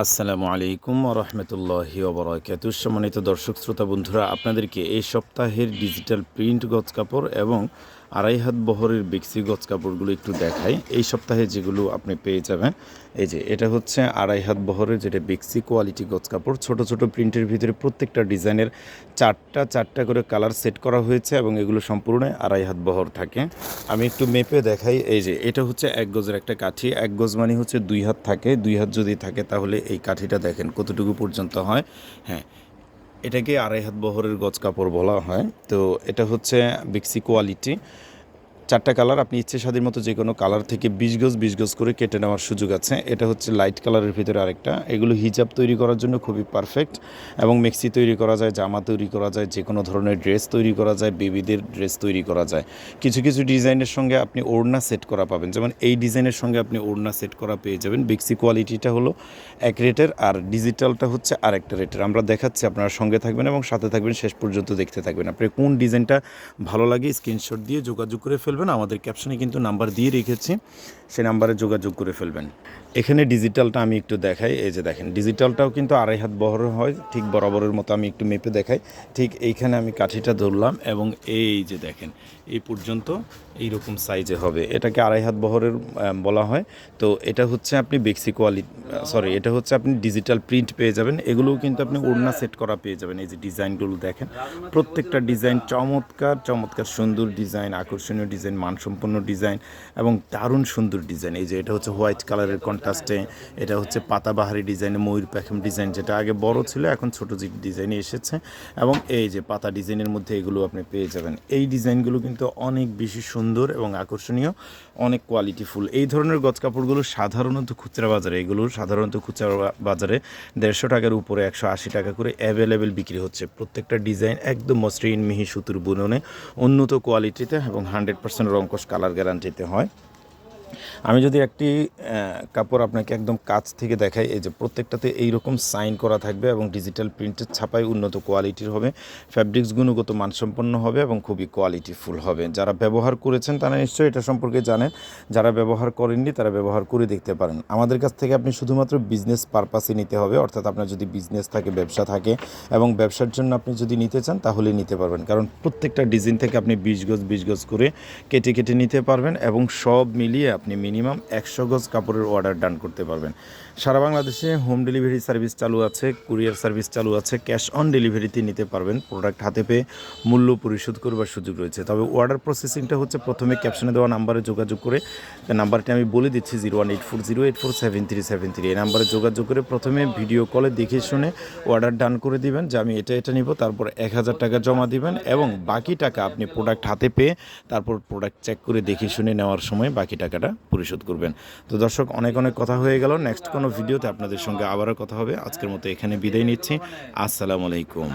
আসসালামু আলাইকুম রহমতুল্লাহি ওবরাকাত। সম্মানিত দর্শক, শ্রোতা, বন্ধুরা, আপনাদেরকে এই সপ্তাহের ডিজিটাল প্রিন্ট গজ কাপড় এবং আড়াই হাত বহরের বেক্সি গজ কাপড়গুলো একটু দেখাই। এই সপ্তাহে যেগুলো আপনি পেয়ে যাবেন, এই যে এটা হচ্ছে আড়াই হাত বহরের যেটা বেক্সি কোয়ালিটি গজ কাপড়। ছোট ছোট প্রিন্টের ভিতরে প্রত্যেকটা ডিজাইনের চারটা চারটা করে কালার সেট করা হয়েছে এবং এগুলো সম্পূর্ণ আড়াই হাত বহর থাকে। আমি একটু মেপে দেখাই, এই যে এটা হচ্ছে এক গজের একটা কাঠি। এক গজ মানে হচ্ছে দুই হাত থাকে, দুই হাত যদি থাকে তাহলে এই কাঠিটা দেখেন কতটুকু পর্যন্ত হয়। হ্যাঁ এটাকে আড়াই হাত বহরের গজ কাপড় বলা হয়। তো এটা হচ্ছে বিক্সি কোয়ালিটি চারটা কালার আপনি ইচ্ছে স্বাধীন মতো যে কোনো কালার থেকে বিশ গজ বিশ গজ করে কেটে নেওয়ার সুযোগ আছে। এটা হচ্ছে লাইট কালারের ভিতরে আরেকটা। এগুলো হিজাব তৈরি করার জন্য খুবই পারফেক্ট এবং মেক্সি তৈরি করা যায়, জামা তৈরি করা যায়, যে কোনো ধরনের ড্রেস তৈরি করা যায় বেবিদের ড্রেস তৈরি করা যায়। কিছু কিছু ডিজাইনের সঙ্গে আপনি ওড়না সেট করা পাবেন। যেমন এই ডিজাইনের সঙ্গে আপনি ওড়না সেট করা পেয়ে যাবেন। বেক্সি কোয়ালিটিটা হলো এক রেটের আর ডিজিটালটা হচ্ছে আরেকটা রেটের। আমরা দেখাচ্ছি, আপনারা সঙ্গে থাকবেন এবং সাথে থাকবেন, শেষ পর্যন্ত দেখতে থাকবেন। আপনি কোন ডিজাইনটা ভালো লাগে স্ক্রিনশট দিয়ে যোগাযোগ করে ফেলবেন আমাদের ক্যাপশনে কিন্তু নাম্বার দিয়ে রেখেছি। সেই নাম্বারে যোগাযোগ করে ফেলবেন। এখানে ডিজিটালটা আমি একটু দেখাই, এই যে দেখেন ডিজিটালটাও কিন্তু আড়াই হাত বহর হয়, ঠিক বরাবরের মতো আমি একটু মেপে দেখাই। ঠিক এইখানে আমি কাঠিটা ধরলাম এবং এই যে দেখেন, এই পর্যন্ত এই রকম সাইজে হবে। এটাকে আড়াই হাত বহরের বলা হয়। তো এটা হচ্ছে আপনি বেক্সি কোয়ালিটি সরি এটা হচ্ছে আপনি ডিজিটাল প্রিন্ট পেয়ে যাবেন। এগুলোও কিন্তু আপনি ওড়না সেট করা পেয়ে যাবেন। এই যে ডিজাইনগুলো দেখেন, প্রত্যেকটা ডিজাইন চমৎকার চমৎকার সুন্দর ডিজাইন, আকর্ষণীয় ডিজাইন, মানসম্পন্ন ডিজাইন এবং দারুণ সুন্দর ডিজাইন। এই যে এটা হচ্ছে হোয়াইট কালারের কন্ট্রাস্টে এটা হচ্ছে পাতাবাহারি ডিজাইনে ময়ূর প্যাখম ডিজাইন যেটা আগে বড় ছিল, এখন ছোট ডিজাইনে এসেছে। এবং এই যে পাতা ডিজাইনের মধ্যে এগুলো আপনি পেয়ে যাবেন। এই ডিজাইনগুলো কিন্তু অনেক বেশি সুন্দর এবং আকর্ষণীয়, অনেক কোয়ালিটিফুল এই ধরনের গজ কাপড়গুলো সাধারণত খুচরা বাজারে, এগুলো সাধারণত খুচরা বাজারে দেড়শো টাকার উপরে, একশো আশি টাকা করে অ্যাভেলেবেল বিক্রি হচ্ছে। প্রত্যেকটা ডিজাইন একদম মসৃণ, মিহি সুতুর বুননে, উন্নত কোয়ালিটিতে এবং হান্ড্রেড পার্সেন্ট রঙ্কশ কালার গ্যারান্টিতে হয়। আমি যদি একটি কাপড় আপনাকে একদম কাছ থেকে দেখাই, এই যে প্রত্যেকটাতে এইরকম সাইন করা থাকবে এবং ডিজিটাল প্রিন্টের ছাপাই উন্নত কোয়ালিটির হবে, ফ্যাব্রিক্স গুণগত মানসম্পন্ন হবে এবং খুবই কোয়ালিটিফুল হবে। যারা ব্যবহার করেছেন তারা নিশ্চয়ই এটা সম্পর্কে জানেন, যারা ব্যবহার করেননি তারা ব্যবহার করে দেখতে পারেন। আমাদের কাছ থেকে আপনি শুধুমাত্র বিজনেস পারপাসে নিতে হবে, অর্থাৎ আপনার যদি বিজনেস থাকে, ব্যবসা থাকে এবং ব্যবসার জন্য আপনি যদি নিতে চান তাহলে নিতে পারবেন। কারণ প্রত্যেকটা ডিজাইন থেকে আপনি বিশ গজ বিশ গজ করে কেটে কেটে নিতে পারবেন এবং সব মিলিয়ে আপনি মিনিমাম একশো গজ কাপড়ের অর্ডার ডান করতে পারবেন। সারা বাংলাদেশে হোম ডেলিভারি সার্ভিস চালু আছে কুরিয়ার সার্ভিস চালু আছে ক্যাশ অন ডেলিভারিতে নিতে পারবেন। প্রোডাক্ট হাতে পেয়ে মূল্য পরিশোধ করবার সুযোগ রয়েছে। তবে অর্ডার প্রসেসিংটা হচ্ছে প্রথমে ক্যাপশনে দেওয়া নাম্বারে যোগাযোগ করে নাম্বারটি আমি বলে দিচ্ছি zero one eight four zero eight four seven three seven three এই নাম্বারে যোগাযোগ করে প্রথমে ভিডিও কলে দেখে শুনে অর্ডার ডান করে দিবেন। যে আমি এটা এটা নিব, তারপর এক হাজার টাকা জমা দিবেন এবং বাকি টাকা আপনি প্রোডাক্ট হাতে পেয়ে তারপর প্রোডাক্ট চেক করে দেখে শুনে নেওয়ার সময় বাকি টাকাটা পরিশোধ করবেন। তো দর্শক, অনেক অনেক কথা হয়ে গেল। নেক্সট কোনো ভিডিওতে আপনাদের সঙ্গে আবারও কথা হবে। আজকের মতো এখানে বিদায় নিচ্ছি। আসসালামু আলাইকুম।